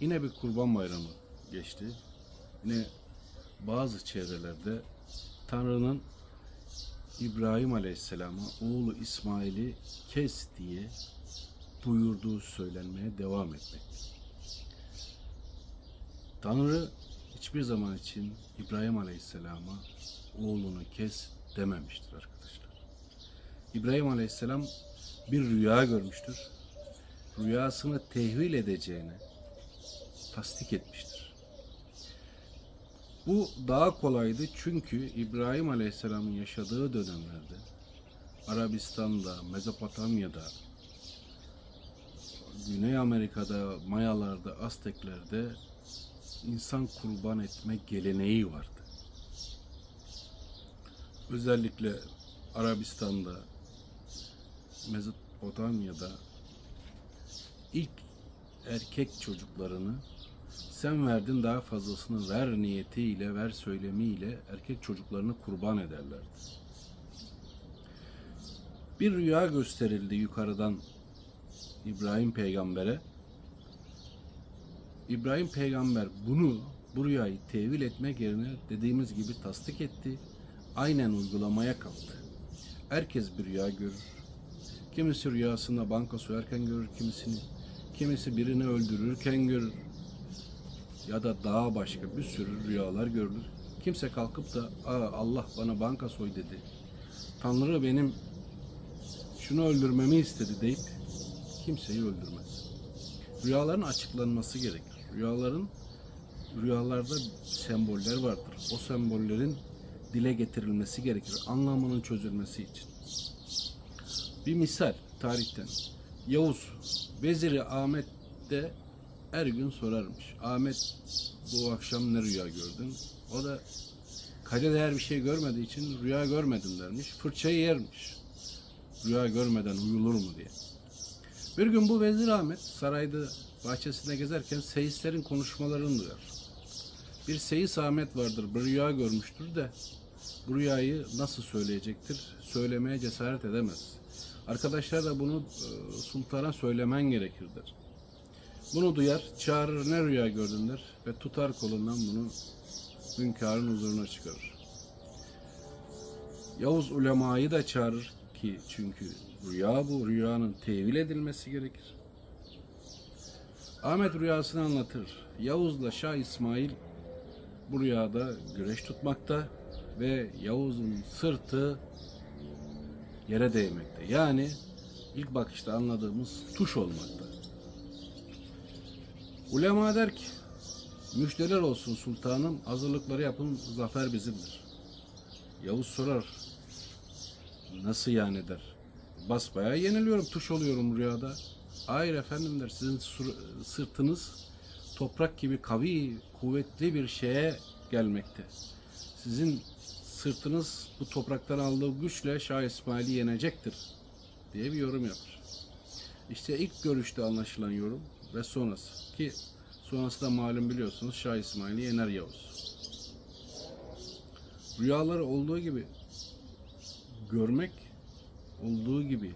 Yine bir kurban bayramı geçti. Yine bazı çevrelerde Tanrı'nın İbrahim Aleyhisselam'a oğlu İsmail'i kes diye buyurduğu söylenmeye devam etmekte. Tanrı hiçbir zaman için İbrahim Aleyhisselam'a oğlunu kes dememiştir arkadaşlar. İbrahim Aleyhisselam bir rüya görmüştür. Rüyasını tehvil edeceğini tasdik etmiştir. Bu daha kolaydı çünkü İbrahim Aleyhisselam'ın yaşadığı dönemlerde Arabistan'da, Mezopotamya'da, Güney Amerika'da, Mayalarda, Azteklerde insan kurban etme geleneği vardı. Özellikle Arabistan'da, Mezopotamya'da ilk erkek çocuklarını sen verdin daha fazlasını ver niyetiyle, ver söylemiyle erkek çocuklarını kurban ederlerdi. Bir rüya gösterildi yukarıdan İbrahim peygambere. İbrahim peygamber bunu, bu rüyayı tevil etmek yerine dediğimiz gibi tasdik etti. Aynen uygulamaya kalktı. Herkes bir rüya görür. Kimisi rüyasında banka soyarken görür kimisini. Kimisi birini öldürürken görür. Ya da daha başka bir sürü rüyalar görülür. Kimse kalkıp da Aa, Allah bana banka soy dedi. Tanrı benim şunu öldürmemi istedi deyip kimseyi öldürmez. Rüyaların açıklanması gerekir. Rüyaların rüyalarda semboller vardır. O sembollerin dile getirilmesi gerekir. Anlamının çözülmesi için. Bir misal tarihten. Yavuz Veziri Ahmet de her gün sorarmış. Ahmet bu akşam ne rüya gördün? O da kale değer bir şey görmediği için rüya görmedim dermiş. Fırçayı yermiş. Rüya görmeden uyulur mu diye. Bir gün bu Vezir Ahmet sarayda bahçesinde gezerken seyislerin konuşmalarını duyar. Bir seyis Ahmet vardır, bir rüya görmüştür de bu rüyayı nasıl söyleyecektir? Söylemeye cesaret edemez. Arkadaşlar da bunu e, sultana söylemen gerekir der. Bunu duyar, çağırır ne rüya gördün der ve tutar kolundan bunu hünkârın huzuruna çıkarır. Yavuz ulemayı da çağırır ki çünkü rüya bu, rüyanın tevil edilmesi gerekir. Ahmet rüyasını anlatır. Yavuz'la Şah İsmail bu rüyada güreş tutmakta ve Yavuz'un sırtı yere değmekte. Yani ilk bakışta anladığımız tuş olmakta. Ulema der ki, müşteriler olsun sultanım, hazırlıkları yapın, zafer bizimdir. Yavuz sorar, nasıl yani der. Basbayağı yeniliyorum, tuş oluyorum rüyada. Hayır efendim der, sizin sırtınız toprak gibi kavi, kuvvetli bir şeye gelmekte. Sizin sırtınız bu topraktan aldığı güçle Şah İsmail'i yenecektir diye bir yorum yapar. İşte ilk görüşte anlaşılan yorum ve sonrası ki sonrası da malum biliyorsunuz Şah İsmail'i yener Yavuz. Rüyaları olduğu gibi görmek, olduğu gibi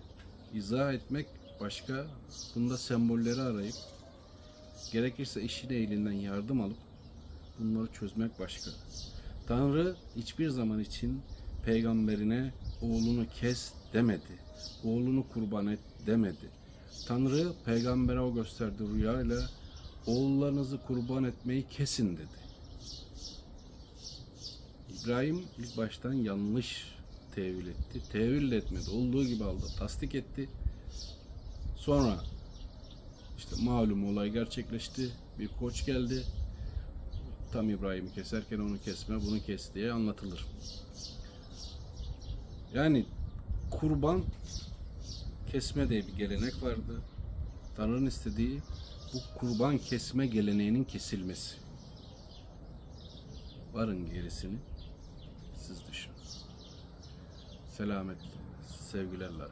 izah etmek başka. Bunda sembolleri arayıp gerekirse işin elinden yardım alıp bunları çözmek başka. Tanrı hiçbir zaman için peygamberine oğlunu kes demedi. Oğlunu kurban et demedi. Tanrı peygambere o gösterdiği rüyayla oğullarınızı kurban etmeyi kesin dedi. İbrahim ilk baştan yanlış tevil etti. Tevil etmedi. Olduğu gibi aldı. Tasdik etti. Sonra işte malum olay gerçekleşti. Bir koç geldi. Tam İbrahim'i keserken onu kesme, bunu kes diye anlatılır. Yani kurban kesme diye bir gelenek vardı. Tanrı'nın istediği bu kurban kesme geleneğinin kesilmesi. Varın gerisini siz düşünün. Selametle, sevgilerle.